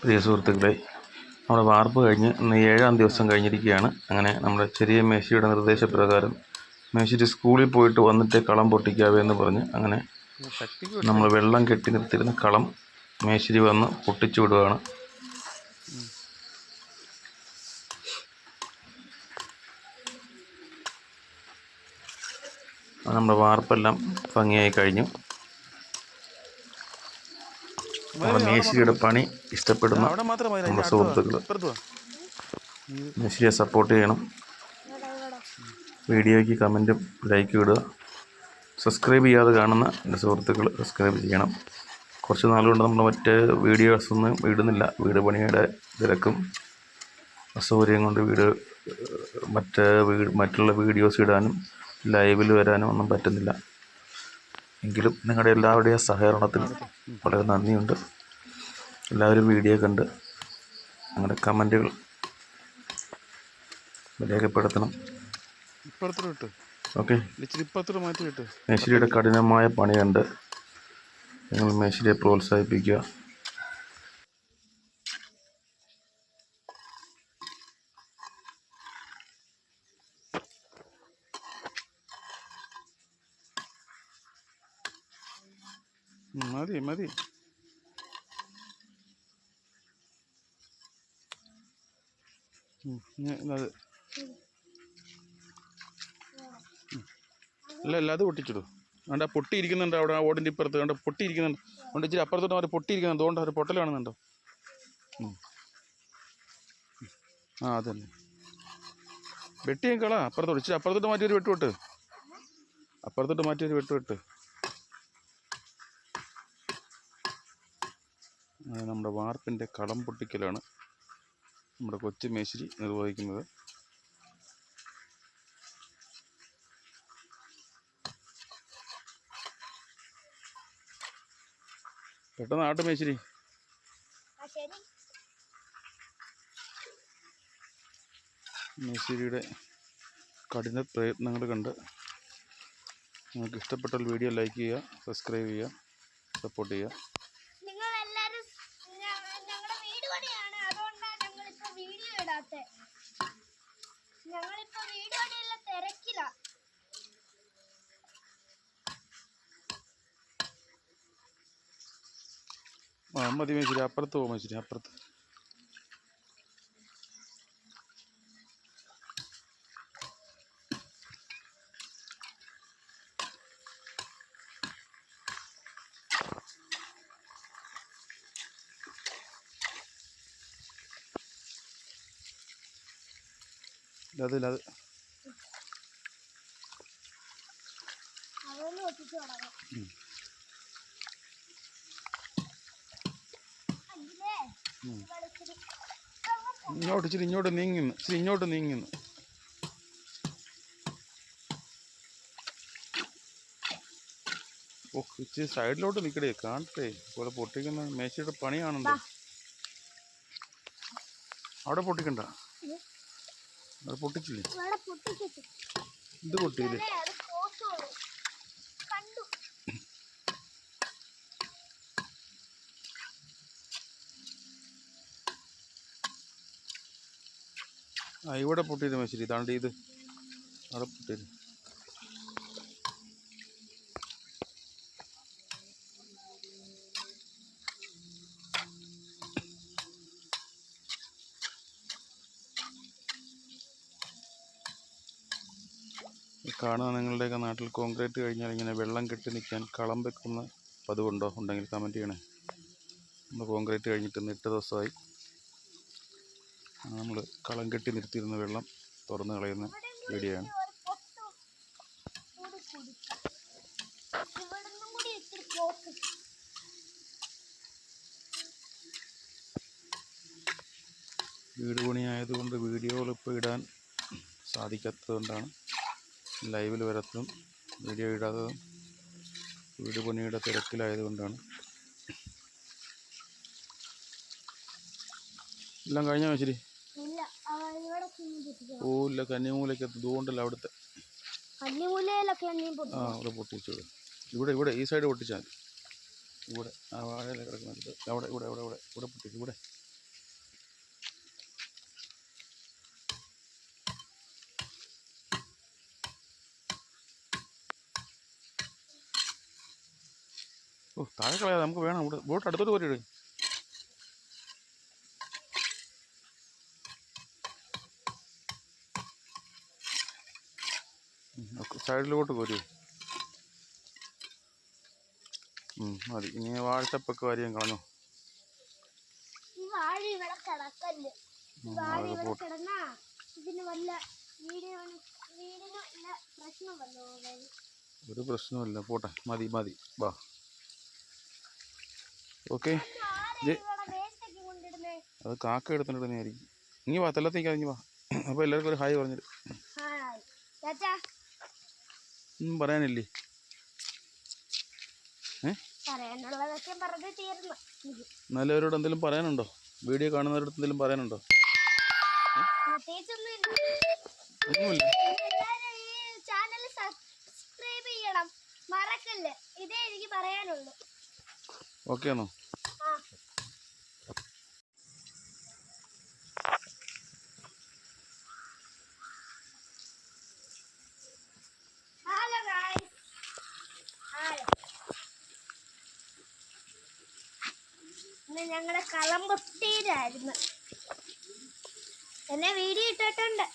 പ്രിയ സുഹൃത്തുക്കളെ നമ്മുടെ വാർപ്പ് കഴിഞ്ഞ് ഇന്ന് ഏഴാം ദിവസം കഴിഞ്ഞിരിക്കുകയാണ്. അങ്ങനെ നമ്മുടെ ചെറിയ മേശിയുടെ നിർദ്ദേശപ്രകാരം മേശിരി സ്കൂളിൽ പോയിട്ട് വന്നിട്ട് കളം പൊട്ടിക്കാവേ എന്ന് പറഞ്ഞ് അങ്ങനെ നമ്മൾ വെള്ളം കെട്ടി നിർത്തിയിരുന്ന കളം മേശിരി വന്ന് പൊട്ടിച്ചു വിടുകയാണ് നമ്മുടെ വാർപ്പെല്ലാം ഭംഗിയായി കഴിഞ്ഞു. നമ്മുടെ മേശിരിയുടെ പണി ഇഷ്ടപ്പെടുന്ന നമ്മുടെ സുഹൃത്തുക്കൾ. മേശിരിയെ സപ്പോർട്ട് ചെയ്യണം. വീഡിയോയ്ക്ക് കമന്റും ലൈക്കും ഇടുക. സബ്സ്ക്രൈബ് ചെയ്യാതെ കാണുന്ന എന്റെ സുഹൃത്തുക്കൾ സബ്സ്ക്രൈബ് ചെയ്യണം. കുറച്ച് നാളുകൊണ്ട് നമ്മൾ മറ്റ് വീഡിയോസ് ഒന്നും ഇടുന്നില്ല. വീട് പണിയുടെ തിരക്കും അസൗകര്യം കൊണ്ട് വീട് മറ്റ് വീ- മറ്റുള്ള വീഡിയോസ് ഇടാനും ലൈവിൽ വരാനും ഒന്നും പറ്റുന്നില്ല. എങ്കിലും നിങ്ങളുടെ എല്ലാവരുടെയും സഹകരണത്തിന് വളരെ നന്ദിയുണ്ട്. എല്ലാവരും വീഡിയോ കണ്ട് നിങ്ങളുടെ കമന്റുകൾ രേഖപ്പെടുത്തണം. ഓക്കെ. മേശിരിയുടെ കഠിനമായ പണി കണ്ട് നിങ്ങൾ മേശിരിയെ പ്രോത്സാഹിപ്പിക്കുക. മതി മതി. അല്ല അല്ല അത്. പൊട്ടിച്ചിടൂ. വേണ്ട പൊട്ടിയിരിക്കുന്നുണ്ട് അവിടെ ആ ഓടിന്റെ ഇപ്പുറത്ത്. വേണ്ട പൊട്ടിയിരിക്കുന്നുണ്ട്. അതുകൊണ്ട് ഇച്ചിരി അപ്പുറത്തോട്ട് അവർ പൊട്ടിയിരിക്കുന്നുണ്ട്. അതുകൊണ്ട് അവർ പൊട്ടൽ കാണുന്നുണ്ടോ. ആ അതന്നെ. വെട്ടിയും കളാ. അപ്പുറത്തോട്ട് ഇച്ചിരി അപ്പുറത്തോട്ട് മാറ്റി ഒരു വെട്ട് വെട്ട് അപ്പുറത്തോട്ട് മാറ്റി ഒരു വെട്ട് വെട്ട് അത് നമ്മുടെ വാർപ്പിന്റെ കളം പൊട്ടിക്കലാണ് നമ്മുടെ കൊച്ചു മേശിരി നിർവഹിക്കുന്നത്. പെട്ടെന്ന് ആട്ട് മേശിരി. മേശിരിയുടെ കഠിന പ്രയത്നങ്ങൾ കണ്ട് നിങ്ങൾക്ക് ഇഷ്ടപ്പെട്ടാൽ വീഡിയോ ലൈക്ക് ചെയ്യുക സബ്സ്ക്രൈബ് ചെയ്യുക സപ്പോർട്ട് ചെയ്യുക. ഇടാത്തെ ഞങ്ങളിപ്പോ വീഡിയോ പണിയുള്ള തിരക്കില. ആ മതി മേശിരി അപ്പുറത്ത് പോകും അപ്പുറത്ത്. അത് അല്ലേ? ഇങ്ങോട്ട് ഇച്ചിരി ഇങ്ങോട്ട് നീങ്ങുന്നു. ഇച്ചിരി ഇങ്ങോട്ട് നീങ്ങുന്നു. ഓ ഇച്ചിരി സൈഡിലോട്ട് നിൽക്കടേ കാണട്ടെ. ഇവിടെ പൊട്ടിക്കുന്ന മേശയുടെ പണി അവിടെ പൊട്ടിക്കണ്ട. അവിടെ പൊട്ടിച്ചില്ലേ? ഇത് പൊട്ടിയില്ലേ? അതെ ആ ഇവിടെ പൊട്ടിയത് മേശരി. ഇതാണ്ട് ഇത്. അവിടെ പൊട്ടിയത്. കാണുന്ന നിങ്ങളുടെയൊക്കെ നാട്ടിൽ കോൺക്രീറ്റ് കഴിഞ്ഞാൽ ഇങ്ങനെ വെള്ളം കെട്ടി നിൽക്കാൻ കളം വെക്കുന്ന പതിവുണ്ടോ ഉണ്ടെങ്കിൽ കമന്റ് ചെയ്യണേ. നമ്മൾ കോൺക്രീറ്റ് കഴിഞ്ഞിട്ട് എട്ട് ദിവസമായി. നമ്മൾ കളം കെട്ടി നിർത്തിയിരുന്ന വെള്ളം തുറന്ന് കളയുന്ന വീഡിയോ ആണ് വീട് പണിയായതുകൊണ്ട് വീഡിയോകൾ ഇപ്പോൾ ഇടാൻ സാധിക്കാത്തതുകൊണ്ടാണ് ലൈവിൽ വരാത്തതും വീഡിയോ ഇടാത്തതും വീട് പണിയുടെ തിരക്കിലായതുകൊണ്ടാണ്. എല്ലാം കഴിഞ്ഞാൽ കുഞ്ഞു പൊട്ടിക്കണം ഓ ഇല്ല കന്യാമൂലയ്ക്ക് ഇതുകൊണ്ടല്ല അവിടുത്തെ. ആ അവിടെ പൊട്ടിച്ചു വിടും. ഇവിടെ ഇവിടെ ഈ സൈഡ് പൊട്ടിച്ചാൽ മതി. ഇവിടെ ആ വാഴയില കിടക്കുന്നത് അവിടെ ഇവിടെ ഇവിടെ ഇവിടെ ഇവിടെ പൊട്ടിച്ചു ഇവിടെ. ഓ താഴെ കളയാതെ നമുക്ക് വേണം. ഇവിടെ ബോട്ട് അടുത്തോട്ട് പോരിട് സൈഡിലോട്ട് പോരൂ. മതി. ഇനി വാഴച്ചപ്പൊക്കെ വാരിയും കളഞ്ഞു. ഒരു പ്രശ്നമില്ല പോട്ടെ. മതി മതി. വാ. ഓക്കെ. അത് കാക്ക എടുത്തിട്ടുണ്ടെന്നായിരിക്കും ഇനി വാ തെല്ലത്തേക്ക് ഇനി വാ. അപ്പോൾ എല്ലാവർക്കും ഒരു ഹായ് പറഞ്ഞിട്ട്. ഒന്നും പറയാനില്ലേ? നല്ലവരോട് എന്തെങ്കിലും പറയാനുണ്ടോ? വീഡിയോ കാണുന്നവരോട് എന്തെങ്കിലും പറയാനുണ്ടോ? ഒന്നുമില്ല. എല്ലാവരും ഈ ചാനൽ സബ്സ്ക്രൈബ് ചെയ്യണം. മറക്കല്ലേ? ഇതേ എനിക്ക് പറയാനുള്ളൂ. ഓക്കെ ആണോ ഞങ്ങളെ കുത്തിയിലായിരുന്നു എന്നെ വീഡിയോ ഇട്ടിട്ടുണ്ട്.